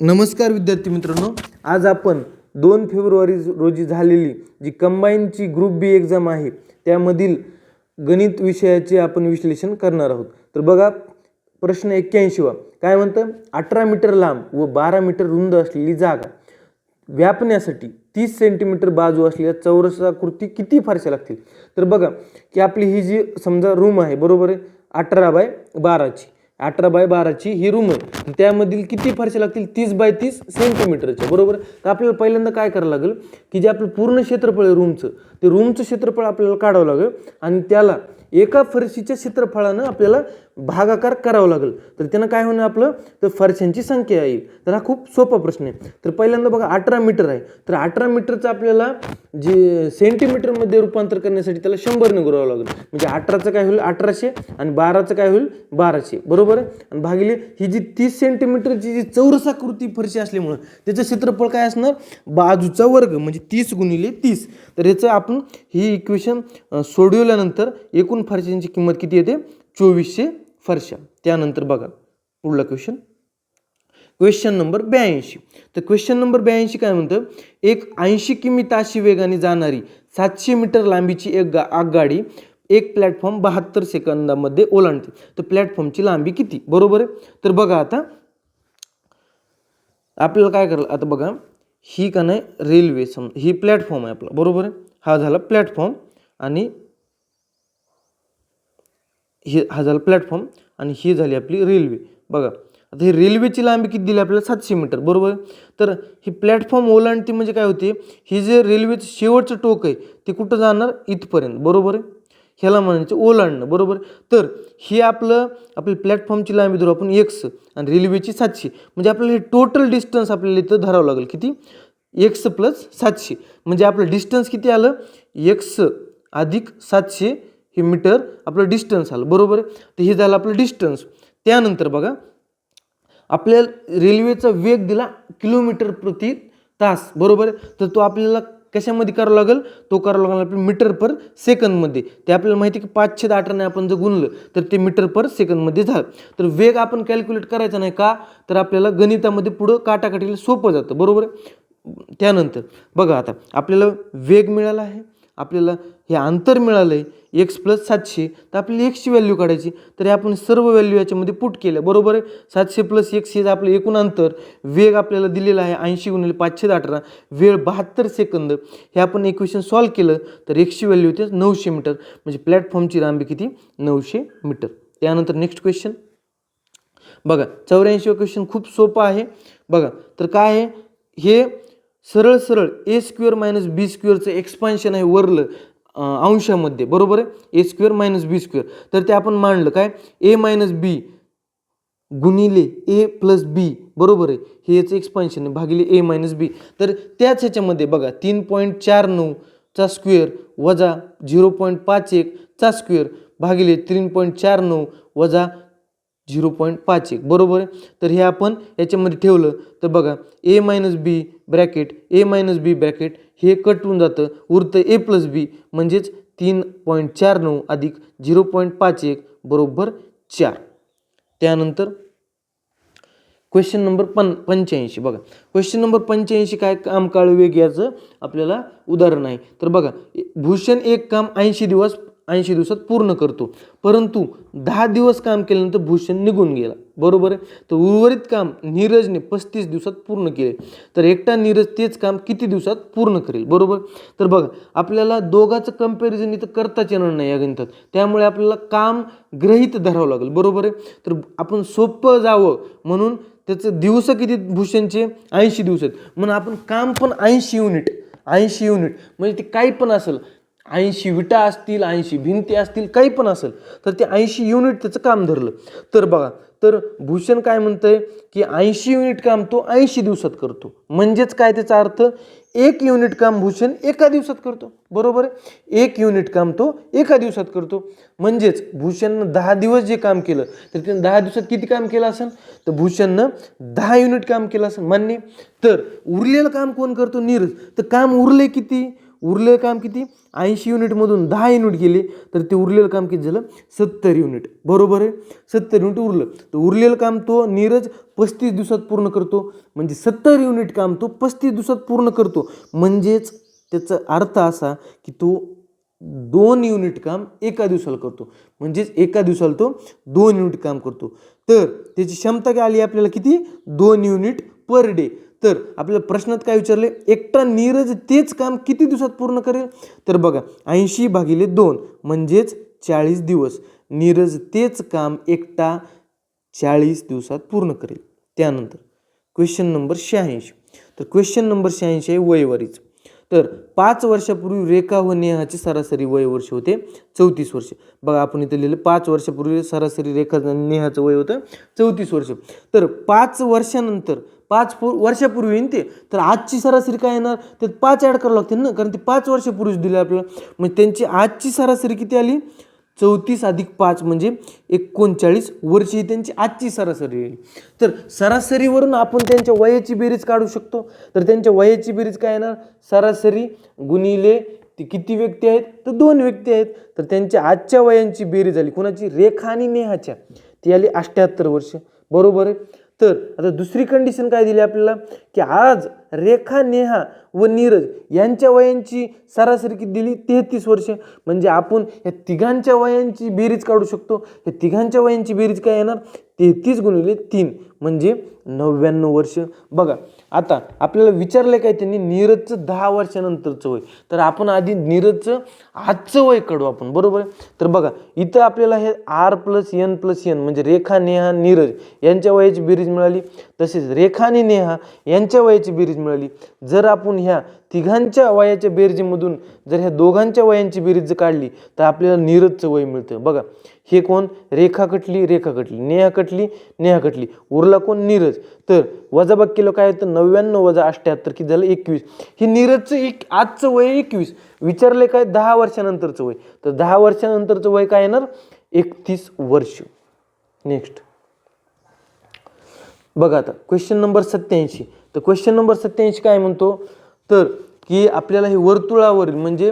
नमस्कार विद्यार्थी मित्रांनो आज आपण दोन फेब्रुवारी रोजी झालेली जी कंबाईनची ग्रुप बी एक्झाम आहे त्यामधील गणित विषयाचे आपण विश्लेषण करणार आहोत. तर बघा प्रश्न एक्क्याऐंशीवा काय म्हणतं? अठरा मीटर लांब व बारा मीटर रुंद असलेली जागा व्यापण्यासाठी तीस सेंटीमीटर बाजू असलेल्या चौरसाकृती किती फारशा लागतील? तर बघा की आपली ही जी समजा रूम आहे बरोबर आहे? अठरा बाय बाराची. अठरा बाय बाराची ही रूम आहे. त्यामधील किती फारशा लागतील? तीस बाय तीस सेंटीमीटरच्या बरोबर? तर आपल्याला पहिल्यांदा काय करावं लागेल? की जे आपलं पूर्ण क्षेत्रफळ आहे रूमचं ते रूमचं क्षेत्रफळ आपल्याला काढावं लागेल. आणि त्याला एका फरशीच्या क्षेत्रफळानं आपल्याला भागाकार करावा लागेल. तर त्यानं काय होणार आपलं? तर फरशांची संख्या येईल. तर हा खूप सोपा प्रश्न आहे. तर पहिल्यांदा बघा अठरा मीटर आहे. तर अठरा मीटरचं आपल्याला जे सेंटीमीटरमध्ये रूपांतर करण्यासाठी त्याला शंभरने गुरावं लागेल. म्हणजे अठराचं काय होईल? अठराशे आणि बाराचं काय होईल? बाराशे. बरोबर आहे? आणि भागिले ही जी तीस सेंटीमीटरची जी चौरसाकृती फरशी असल्यामुळं त्याचं क्षेत्रफळ काय असणार? बाजूचा वर्ग म्हणजे तीस गुणिले तीस. तर याचं आपण ही इक्वेशन सोडवल्यानंतर एकूण फरशांची किंमत किती येते? चोवीसशे फरशा. त्यानंतर बघा पुढला क्वेश्चन क्वेश्चन नंबर ब्याऐंशी. तर क्वेश्चन नंबर ब्याऐंशी काय म्हणतं? एक ऐंशी किमी ताशी वेगाने जाणारी सातशे मीटर लांबीची एक गा आगगाडी एक प्लॅटफॉर्म बहात्तर सेकंदामध्ये ओलांडते. तर प्लॅटफॉर्मची लांबी किती? बरोबर आहे? तर बघा आता आपल्याला काय करायला आता बघा ही का नाही रेल्वे सम ही प्लॅटफॉर्म आहे आपला. बरोबर आहे? हा झाला प्लॅटफॉर्म आणि हे हा झाला प्लॅटफॉर्म आणि ही झाली आपली रेल्वे बघा आता ही रेल्वेची लांबी किती दिली आपल्याला? सातशे मीटर बरोबर? आहे? तर ही प्लॅटफॉर्म ओलांडते म्हणजे काय होते? ही जे रेल्वेचं शेवटचं टोक आहे ते कुठं जाणार? इथपर्यंत बरोबर आहे? ह्याला म्हणायचं ओलांडणं बरोबर? तर हे आपलं आपली प्लॅटफॉर्मची लांबी धरू आपण एक्स आणि रेल्वेची सातशे. म्हणजे आपल्याला हे टोटल डिस्टन्स आपल्याला इथं धरावं लागेल. किती? एक्स प्लस सातशे. म्हणजे आपलं डिस्टन्स किती आलं? एक्स अधिक सातशे हे मीटर आपलं डिस्टन्स आलं. बरोबर आहे? तर हे झालं आपलं डिस्टन्स त्यानंतर बघा आपल्याला रेल्वेचा वेग दिला किलोमीटर प्रति तास. बरोबर आहे? तर तो आपल्याला कशामध्ये करावं लागेल? तो करावं लागेल आपल्या मीटर पर सेकंदमध्ये ते आपल्याला माहिती आहे की पाचशे अठराने आपण जर गुणलं तर ते मीटर पर सेकंदमध्ये झालं. तर वेग आपण कॅल्क्युलेट करायचा नाही का? तर आपल्याला गणितामध्ये पुढं काटाकाटीला सोपं जातं. बरोबर आहे? त्यानंतर बघा आता आपल्याला वेग मिळाला आहे. आपल्याला हे अंतर मिळालं आहे एक्स प्लस सातशे तर आपल्याला एक्सची व्हॅल्यू काढायची. तर हे आपण सर्व व्हॅल्यू याच्यामध्ये पुट केल्या बरोबर आहे? सातशे प्लस एक्स हे आपलं एकूण अंतर. वेग आपल्याला दिलेला आहे ऐंशी गुणिले पाचशे अठरा. वेळ बहात्तर सेकंद हे आपण इक्वेशन सॉल्व केलं तर एक्सची व्हॅल्यू होते नऊशे मीटर. म्हणजे प्लॅटफॉर्मची लांबी किती? नऊशे मीटर. त्यानंतर नेक्स्ट क्वेश्चन बघा चौऱ्याऐंशी क्वेश्चन खूप सोपं आहे. बघा तर काय आहे? हे सरळ सरळ ए स्क्वेअर मायनस बी स्क्वेअरचं एक्सपान्शन आहे वरलं अंशामध्ये बरोबर आहे? A square minus B square. तर ते आपण मांडलं काय? ए मायनस बी गुणिले ए प्लस बी बरोबर आहे? हे याचं एक्सपान्शन आहे भागिले ए मायनस बी. तर त्याच ह्याच्यामध्ये बघा तीन पॉईंट चार नऊचा स्क्वेअर वजा झिरो पॉईंट पाच एकचा स्क्वेअर भागिले तीन पॉईंट चार नऊ वजा झिरो पॉईंट पाच एक. बरोबर आहे? तर हे आपण याच्यामध्ये ठेवलं. तर बघा A minus B bracket A minus B bracket हे कट होऊन जातं. उरतं ए प्लस बी म्हणजेच तीन पॉईंट चार नऊ अधिक झिरो पॉईंट पाच एक बरोबर चार. त्यानंतर क्वेश्चन नंबर पन पंच्याऐंशी. बघा क्वेश्चन नंबर पंच्याऐंशी काय काम काळ वेग याचं आपल्याला उदाहरण आहे. तर बघा भूषण एक काम ऐंशी दिवस ऐंशी दिवसात पूर्ण करतो. परंतु दहा दिवस काम केल्यानंतर भूषण निघून गेला. बरोबर आहे? तर उर्वरित काम नीरजने पस्तीस दिवसात पूर्ण केले. तर एकटा नीरज तेच काम किती दिवसात पूर्ण करेल? बरोबर? तर बघा आपल्याला दोघांचं कंपॅरिझन इथं करताच येणार नाही या गणितात. त्यामुळे आपल्याला काम ग्रहित धरावं लागेल. बरोबर आहे? तर आपण सोपं जावं म्हणून त्याचं दिवस किती भूषणचे? ऐंशी दिवस आहेत. म्हणून आपण काम पण ऐंशी युनिट ऐंशी युनिट. म्हणजे ते काही पण असेल ऐंशी विटा असतील ऐंशी भिंती असतील काही पण असेल तर ते ऐंशी युनिट त्याचं काम धरलं. तर बघा तर भूषण काय म्हणतंय की ऐंशी युनिट काम तो ऐंशी दिवसात करतो. म्हणजेच काय त्याचा अर्थ? एक युनिट काम भूषण एका दिवसात करतो. बरोबर आहे? एक युनिट काम तो एका दिवसात करतो. म्हणजेच भूषणनं दहा दिवस जे काम केलं तर त्यानं दहा दिवसात किती काम केलं असेल तर भूषणनं दहा युनिट काम केलं असेल मान्य? तर उरलेलं काम कोण करतो? नीरज. तर काम उरले किती? उरलेलं काम किती? ऐंशी युनिटमधून दहा युनिट गेले तर ते उरलेलं काम किती झालं? सत्तर युनिट बरोबर आहे? सत्तर युनिट उरलं. तर उरलेलं काम तो नीरज पस्तीस दिवसात पूर्ण करतो. म्हणजे सत्तर युनिट काम तो पस्तीस दिवसात पूर्ण करतो. म्हणजेच त्याचा अर्थ असा की तो दोन युनिट काम एका दिवसाला करतो. म्हणजेच एका दिवसाला तो दोन युनिट काम करतो. तर त्याची क्षमता काय आली आपल्याला किती? दोन युनिट पर डे तर आपल्याला प्रश्नात काय विचारले? एकटा नीरज तेच काम किती दिवसात पूर्ण करेल? तर बघा ऐंशी भागिले दोन म्हणजेच चाळीस दिवस. नीरज तेच काम एकटा चाळीस दिवसात पूर्ण करेल. त्यानंतर क्वेश्चन नंबर शहाऐंशी. तर क्वेश्चन नंबर शहाऐंशी आहे वयवारीच. तर पाच वर्षापूर्वी रेखा व नेहाचे सरासरी वय वर्ष होते चौतीस वर्ष. बघा आपण इथं लिहिलं पाच वर्षापूर्वी सरासरी रेखा नेहाचं वय होतं चौतीस वर्ष. तर पाच वर्षानंतर पाच पू वर्षापूर्वी येईन ते. तर आजची सरासरी काय येणार? तर पाच ॲड करावं लागतील ना? कारण ते पाच वर्षापूर्वीच दिले आपल्याला. म्हणजे त्यांची आजची सरासरी किती आली? चौतीस अधिक पाच म्हणजे एकोणचाळीस वर्ष ही त्यांची आजची सरासरी येईल. तर सरासरीवरून आपण त्यांच्या वयाची बेरीज काढू शकतो. तर त्यांच्या वयाची बेरीज काय येणार? सरासरी गुणिले ती किती व्यक्ती आहेत? तर दोन व्यक्ती आहेत. तर त्यांच्या आजच्या वयांची बेरीज झाली कोणाची? रेखा आणि नेहाच्या. ती आली अठ्ठ्याहत्तर वर्ष. बरोबर आहे? तर आता दुसरी कंडिशन काय दिली आपल्याला? की आज रेखा नेहा व नीरज यांच्या वयांची सरासरी किती दिली तेहतीस वर्ष. म्हणजे आपण या तिघांच्या वयांची बेरीज काढू शकतो. या तिघांच्या वयांची बेरीज काय येणार? तेहतीस गुणिले तीन म्हणजे नव्याण्णव वर्ष. बघा आता आपल्याला विचारलं काय त्यांनी? नीरजचं दहा वर्षानंतरचं वय. तर आपण आधी नीरजचं आजचं वय काढू आपण बरोबर आहे? तर बघा इथं आपल्याला हे R plus N plus N म्हणजे रेखा नेहा नीरज यांच्या वयाची बेरीज मिळाली. तसेच रेखा आणि नेहा यांच्या वयाची बेरीज मिळाली. जर आपण ह्या तिघांच्या वयाच्या बेरजेमधून जर ह्या दोघांच्या वयांची बेरीज जर काढली तर आपल्याला नीरजचं वय मिळतं. बघा हे कोण? रेखा कटली रेखा कटली. नेहा कटली नेहा कटली. उरला कोण? नीरज. तर वजाबाग केलं काय होतं? नव्याण्णव वजा अठ्ठ्याहत्तर किती झालं? एकवीस. हे नीरजचं एक आजचं वय एकवीस. विचारले काय? दहा वर्षानंतरचं वय. तर दहा वर्षानंतरचं वय काय येणार? एकतीस वर्ष. नेक्स्ट बघा आता क्वेश्चन नंबर सत्याऐंशी तर क्वेश्चन नंबर सत्याऐंशी काय म्हणतो? तर की आपल्याला हे वर्तुळावरील म्हणजे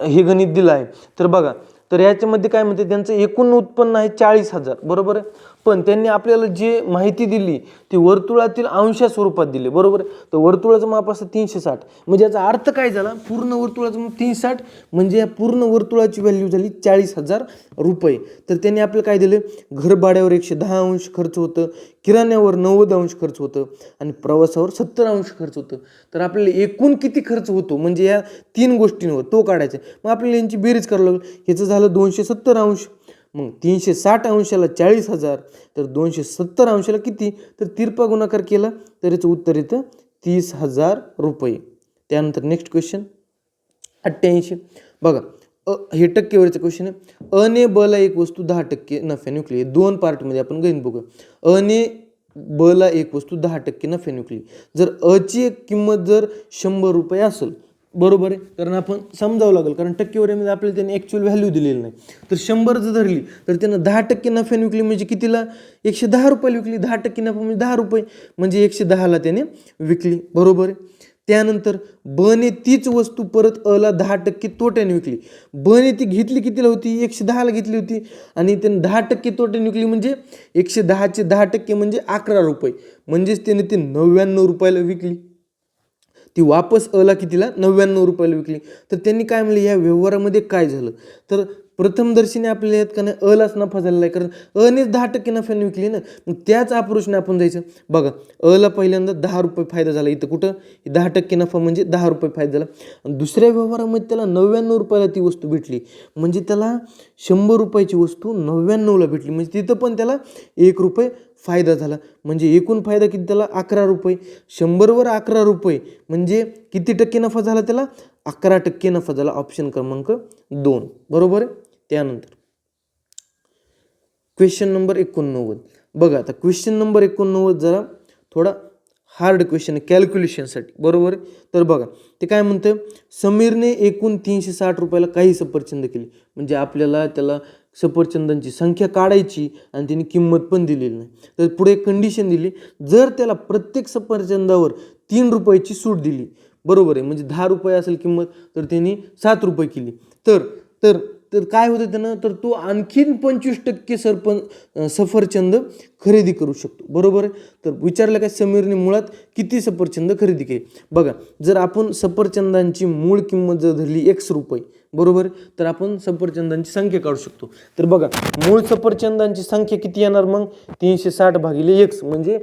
हे गणित दिलं आहे. तर बघा तर याच्यामध्ये काय म्हणते त्यांचं एकूण उत्पन्न आहे चाळीस हजार. बरोबर आहे? पण त्यांनी आपल्याला जे माहिती दिली ती वर्तुळातील अंशा स्वरूपात दिली. बरोबर? आहे तर वर्तुळाचं माप असतं तीनशे साठ म्हणजे याचा अर्थ काय झाला? पूर्ण वर्तुळाचं माप तीनशे साठ म्हणजे या पूर्ण वर्तुळाची व्हॅल्यू झाली चाळीस हजार रुपये. तर त्यांनी आपल्याला काय दिलं? घरभाड्यावर एकशे दहा अंश खर्च होतं किराण्यावर नव्वद अंश खर्च होतं आणि प्रवासावर सत्तर अंश खर्च होतं. तर आपल्याला एकूण किती खर्च होतो? म्हणजे या तीन गोष्टींवर तो काढायचा मग आपल्याला यांची बेरीज करायला लागेल. ह्याचं झालं दोनशे सत्तर अंश. मग तीनशे साठ अंशाला चाळीस हजार तर दोनशे सत्तर अंशाला किती? तर तिरपा गुणाकार केला तर याचं उत्तर येतं तीस हजार रुपये. त्यानंतर नेक्स्ट क्वेश्चन अठ्ठ्याऐंशी. बघा अ हे टक्केवारीचं क्वेश्चन आहे. अने बला एक वस्तू दहा टक्के नफ्या विकली. दोन पार्टमध्ये आपण गणित बघू अने बला एक वस्तू दहा टक्के नफ्या विकली. जर अची एक किंमत जर शंभर रुपये असेल बरोबर आहे. कारण आपण समजावं लागेल. कारण टक्केवारीमध्ये आपल्याला त्यांनी ॲक्च्युअल व्हॅल्यू दिलेली नाही. तर शंभर जर धरली तर त्यानं दहा टक्के नफ्याने विकली म्हणजे कितीला? एकशे दहा रुपयाला विकली. दहा टक्के नफा म्हणजे दहा रुपये. म्हणजे एकशे दहाला त्याने विकली. बरोबर आहे? त्यानंतर बने तीच वस्तू परत अला दहा टक्के तोट्याने विकली. बने ती घेतली कितीला होती? एकशे दहाला घेतली होती. आणि त्याने दहा टक्के तोट्याने विकली म्हणजे एकशे दहाचे दहा टक्के म्हणजे अकरा रुपये. म्हणजेच त्याने ते नव्याण्णव रुपयाला विकली. ती वापस अला कितीला? नव्याण्णव रुपयाला विकली. तर त्यांनी काय म्हणलं या व्यवहारामध्ये काय झालं? तर प्रथमदर्शनी आपल्याला यात का नाही अलाच नफा झालेला आहे कारण अनेच दहा टक्के नफ्याने विकली ना. मग त्याच अप्रोचने आपण जायचं. बघा अला पहिल्यांदा दहा रुपये फायदा झाला. इथं कुठं? दहा टक्के नफा म्हणजे दहा रुपये फायदा झाला. दुसऱ्या व्यवहारामध्ये त्याला नव्याण्णव रुपयाला ती वस्तू भेटली. म्हणजे त्याला शंभर रुपयाची वस्तू नव्याण्णवला भेटली. म्हणजे तिथं पण त्याला एक रुपये फायदा झाला. म्हणजे एकूण फायदा किती? त्याला अकरा रुपये. शंभरवर अकरा रुपये. म्हणजे किती टक्के नफा झाला त्याला? अकरा टक्के नफा झाला. ऑप्शन क्रमांक दोन. बरोबर आहे? त्यानंतर क्वेश्चन नंबर एकोणनव्वद. बघा आता क्वेश्चन नंबर एकोणनव्वद जरा थोडा हार्ड क्वेश्चन आहे कॅल्क्युलेशनसाठी बरोबर आहे? तर बघा ते काय म्हणतं समीरने एकूण तीनशे साठ रुपयाला काही सफरचंद केली. म्हणजे आपल्याला त्याला सफरचंदांची संख्या काढायची आणि त्यांनी किंमत पण दिलेली नाही. तर पुढे कंडिशन दिली. जर त्याला प्रत्येक सफरचंदावर तीन रुपयाची सूट दिली बरोबर आहे? म्हणजे दहा रुपये असेल किंमत तर त्यांनी सात रुपये केली. तर तर तर काय होतं त्यानं? तर तो आणखीन पंचवीस टक्के सरपं सफरचंद खरेदी करू शकतो. बरोबर आहे? तर विचारलं काय समीरने मुळात किती सफरचंद खरेदी केली? बघा जर आपण सफरचंदांची मूळ किंमत जर धरली एक्स रुपये बरोबर आहे? तर आपण सफरचंदांची संख्या काढू शकतो. तर बघा मूळ सफरचंदांची संख्या किती येणार मग? तीनशे साठ भागिले एक्स म्हणजे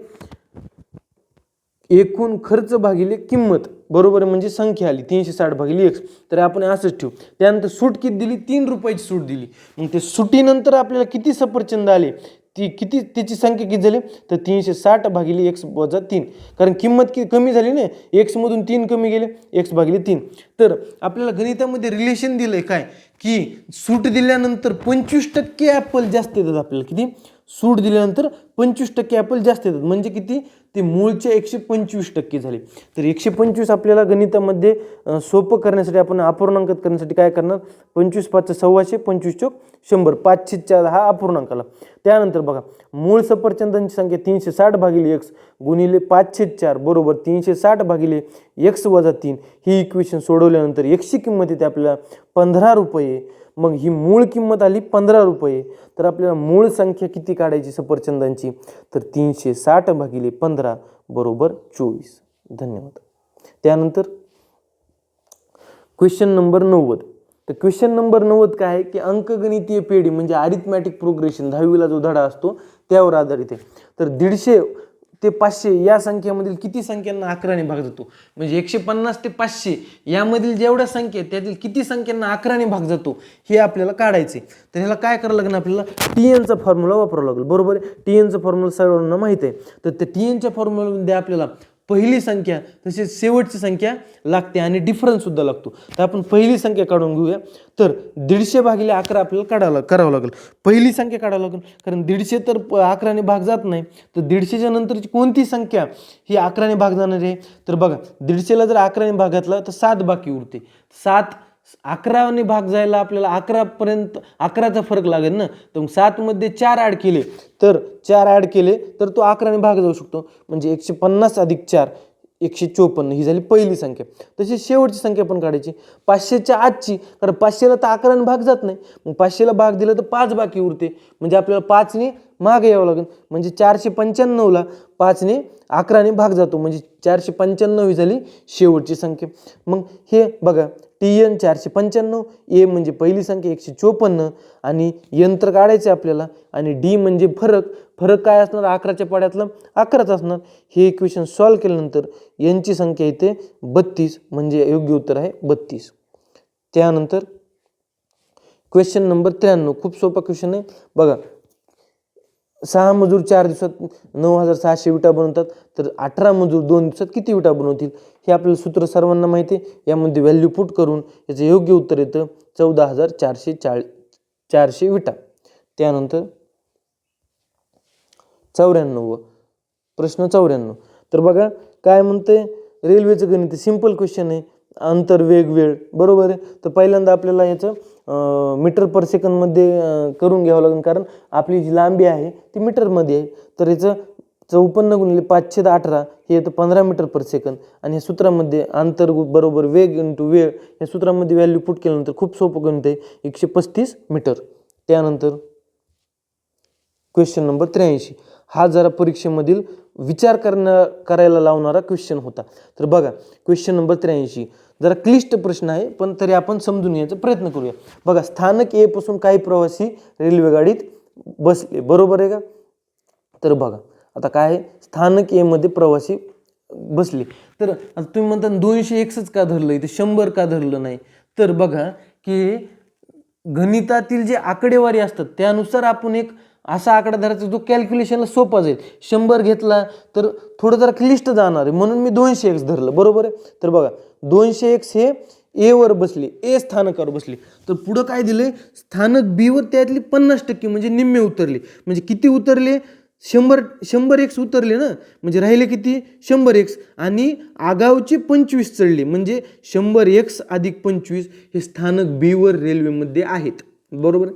एकूण खर्च भागिले किंमत. बरोबर म्हणजे संख्या आली तीनशे साठ भागिले एक्स तर आपण असंच ठेवू. त्यानंतर सूट किती दिली? तीन रुपयाची सूट दिली. मग ते सुटीनंतर आपल्याला किती सफरचंद आले? ती किती त्याची संख्या किती झाली? तर तीनशे साठ भागिले एक्स वजा तीन. कारण किंमत किती कमी झाली ना? एक्समधून तीन कमी गेले एक्स भागिले तीन. तर आपल्याला गणितामध्ये रिलेशन दिलं आहे काय? की सूट दिल्यानंतर पंचवीस टक्के ॲपल जास्त येतात आपल्याला. किती? सूट दिल्यानंतर पंचवीस टक्के ॲपल जास्त येतात. म्हणजे किती? ते मूळचे एकशे पंचवीस टक्के झाले. तर एकशे पंचवीस आपल्याला गणितामध्ये सोपं करण्यासाठी आपण अपूर्णांकात करण्यासाठी काय करणार? पंचवीस पाचचं सव्वाशे पंचवीस चौक शंभर. पाचशे चार हा अपूर्णांकाला. त्यानंतर बघा मूळ सफरचंदांची संख्या तीनशे साठ भागिले एक्स गुणिले पाचशे चार बरोबर तीनशे साठ भागिले एक्स वजा तीन. ही इक्वेशन सोडवल्यानंतर एकशे किंमत येते आपल्याला पंधरा रुपये. मग ही मूळ किंमत आली पंधरा रुपये. तर आपल्याला मूळ संख्या किती काढायची सफरचंदांची? तर तीनशे साठ भागिले पंधरा बरोबर चोवीस. धन्यवाद. त्यानंतर क्वेश्चन नंबर नव्वद. तर क्वेश्चन नंबर नव्वद काय आहे? की अंकगणितीय पेढी म्हणजे अरिथमॅटिक प्रोग्रेशन दहावीला जो धडा असतो त्यावर आधारित आहे. तर दीडशे ते पाचशे या संख्येमधील किती संख्यांना अकराने भाग जातो? म्हणजे एकशे पन्नास ते पाचशे यामधील जेवढ्या संख्या आहेत त्यातील किती संख्यांना अकराने भाग जातो? हे आपल्याला काढायचे. तर ह्याला काय करावं लागेल आपल्याला? टी एनचा फॉर्म्युला वापरावा लागेल. बरोबर आहे? टी एनचा फॉर्म्युला सर्वांना माहीत आहे. तर त्या टी एनच्या फॉर्म्युलामध्ये आपल्याला पहिली संख्या तसेच शेवटची संख्या लागते आणि डिफरन्ससुद्धा लागतो. तर आपण पहिली संख्या काढून घेऊया. तर दीडशे भागिले अकरा आपल्याला काढावं करावं लागेल. पहिली संख्या काढावं लागेल. कारण दीडशे तर प- अकराने भाग जात नाही. तर दीडशेच्या नंतरची कोणती संख्या ही अकराने भाग जाणार आहे? तर बघा दीडशेला जर अकराने भाग घातला तर सात बाकी उरते. सात अकराने भाग जायला आपल्याला अकरापर्यंत अकराचा फरक लागेल ना? तर मग सातमध्ये चार ॲड केले. तर चार ॲड केले तर तो अकराने भाग जाऊ शकतो. म्हणजे एकशे पन्नास अधिक चार. एकशे चोपन्न ही झाली पहिली संख्या. तशी शेवटची संख्या पण काढायची. पाचशेच्या आजची कारण पाचशेला तर अकराने भाग जात नाही. मग पाचशेला भाग दिला तर पाच बाकी उरते. म्हणजे आपल्याला पाचने मागे यावं लागेल. म्हणजे चारशे पंच्याण्णवला पाचने अकराने भाग जातो. म्हणजे चारशे पंच्याण्णव ही झाली शेवटची संख्या. मग हे बघा टी एन चारशे पंच्याण्णव ए म्हणजे पहिली संख्या एकशे चोपन्न आणि यंत्र काढायचे आपल्याला आणि डी म्हणजे फरक फरक काय असणार? अकराच्या पाड्यातलं अकराच असणार. हे इक्वेशन सॉल्व केल्यानंतर यांची संख्या इथे बत्तीस म्हणजे योग्य उत्तर आहे बत्तीस. त्यानंतर क्वेश्चन नंबर त्र्याण्णव. खूप सोपा क्वेश्चन आहे. बघा सहा मजूर चार दिवसात नऊ हजार सहाशे विटा बनवतात. तर अठरा मजूर दोन दिवसात किती विटा बनवतील? हे आपल्याला सूत्र सर्वांना माहिती आहे. यामध्ये व्हॅल्यू पुट करून याचं योग्य उत्तर येतं चौदा हजार चारशे चाळी चारशे विटा. त्यानंतर चौऱ्याण्णव. प्रश्न चौऱ्याण्णव. तर बघा काय म्हणते? रेल्वेचं गणित सिंपल क्वेश्चन आहे. अंतर वेग वेळ. बरोबर आहे? तर पहिल्यांदा आपल्याला याचं मीटर पर सेकंदमध्ये करून घ्यावं लागेल. कारण आपली जी लांबी आहे ती मीटरमध्ये आहे. तर याचं चौपन्न गुणिले पाचशे ते अठरा हे येतं पंधरा मीटर पर सेकंद आणि या सूत्रामध्ये अंतर बरोबर वेग इंटू वेळ या सूत्रामध्ये व्हॅल्यू पुट केल्यानंतर खूप सोपं गणित आहे. एकशे पस्तीस मीटर त्यानंतर क्वेश्चन नंबर त्र्याऐंशी. हा जरा परीक्षेमधील विचार करणं करायला लावणारा क्वेश्चन होता. तर बघा क्वेश्चन नंबर त्र्याऐंशी. जरा क्लिष्ट प्रश्न आहे पण तरी आपण समजून घ्यायचा प्रयत्न करूया. बघा स्थानक ए पासून काही प्रवासी रेल्वेगाडीत बसले. बरोबर आहे का? तर बघा आता काय आहे? स्थानक ए मध्ये प्रवासी बसले. तर आता तुम्ही म्हणता दोनशे एकसच का धरलं? इथे शंभर का धरलं नाही? तर बघा की गणितातील जे आकडेवारी असतात त्यानुसार आपण एक असा आकडा धरायचा जो कॅल्क्युलेशनला सोपा जाईल. शंभर घेतला तर थोडं जरा क्लिष्ट जाणार आहे. म्हणून मी दोनशे एक्स धरलं. बरोबर आहे? तर बघा दोनशे एक्स हे एवर बसले. ए स्थानकावर बसले. तर पुढं काय दिले स्थानक बीवर त्यातली पन्नास टक्के म्हणजे निम्मे उतरले. म्हणजे किती उतरले? शंभर शंभर एक्स उतरले ना? म्हणजे राहिले किती? शंभर एक्स आणि आगावचे पंचवीस चढले. म्हणजे शंभर एक्स अधिक पंचवीस हे स्थानक बीवर रेल्वेमध्ये आहेत. बरोबर?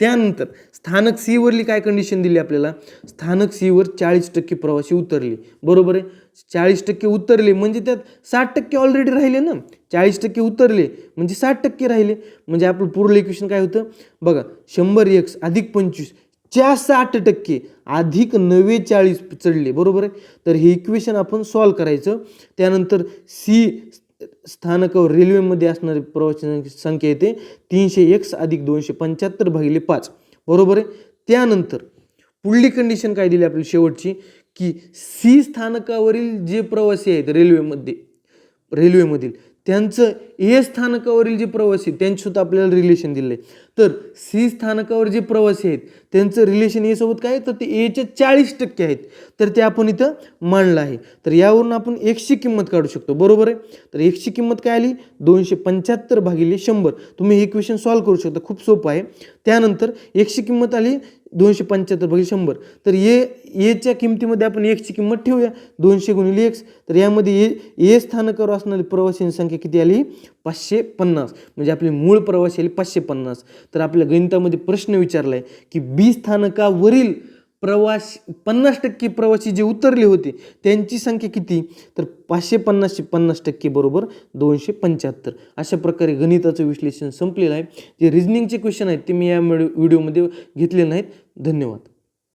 त्यानंतर स्थानक सीवरली काय कंडिशन दिली आपल्याला? स्थानक सीवर चाळीस टक्के प्रवासी उतरले. बरोबर आहे? चाळीस टक्के उतरले म्हणजे त्यात साठ टक्के ऑलरेडी राहिले ना? चाळीस टक्के उतरले म्हणजे साठ टक्के राहिले. म्हणजे आपलं पूर्ण इक्वेशन काय होतं? बघा शंभर एक्स अधिक पंचवीस च्या साठ टक्के अधिक नव्वेचाळीस चढले. बरोबर आहे? तर हे इक्वेशन आपण सॉल्व करायचं. त्यानंतर सी स्थानकावर रेल्वेमध्ये असणारी प्रवासी संख्या येते तीनशे एक्स अधिक दोनशे पंच्याहत्तर भागिले पाच. बरोबर आहे? त्यानंतर पुढली कंडिशन काय दिली आपली शेवटची? की सी स्थानकावरील जे प्रवासी आहेत रेल्वेमध्ये रेल्वेमधील त्यांचं ए स्थानकावरील जे प्रवासी त्यांचीसुद्धा आपल्याला रिलेशन दिलं आहे. तर सी स्थानकावर जे प्रवासी आहेत त्यांचं रिलेशन ए सोबत काय तर ते एचे चाळीस टक्के आहेत. तर ते आपण इथं मांडलं आहे. तर यावरून आपण एकशे किंमत काढू शकतो. बरोबर आहे? तर एकशे किंमत काय आली? दोनशे पंच्याहत्तर भागिले शंभर. तुम्ही हे क्वेश्चन सॉल्व करू शकता. खूप सोपं आहे. त्यानंतर एकशे किंमत आली दोनशे पंच्याहत्तर भागिले शंभर. तर ए एच्या किमतीमध्ये आपण एकची किंमत ठेवूया दोनशे गुणिले एक्स. तर यामध्ये ए ए स्थानकावर असणारी प्रवाशांची संख्या किती आली? पाचशे पन्नास. म्हणजे आपली मूळ प्रवासी आली पाचशे पन्नास. तर आपल्या गणितामध्ये प्रश्न विचारला आहे की बी स्थानकावरील प्रवासी पन्नास टक्के प्रवासी जे उतरले होते त्यांची संख्या किती? तर पाचशे पन्नासशे पन्नास टक्के बरोबर दोनशे पंच्याहत्तर. अशा प्रकारे गणिताचं विश्लेषण संपलेलं आहे. जे रिजनिंगचे क्वेश्चन आहेत ते मी या व्हिडिओमध्ये घेतले नाहीत. धन्यवाद.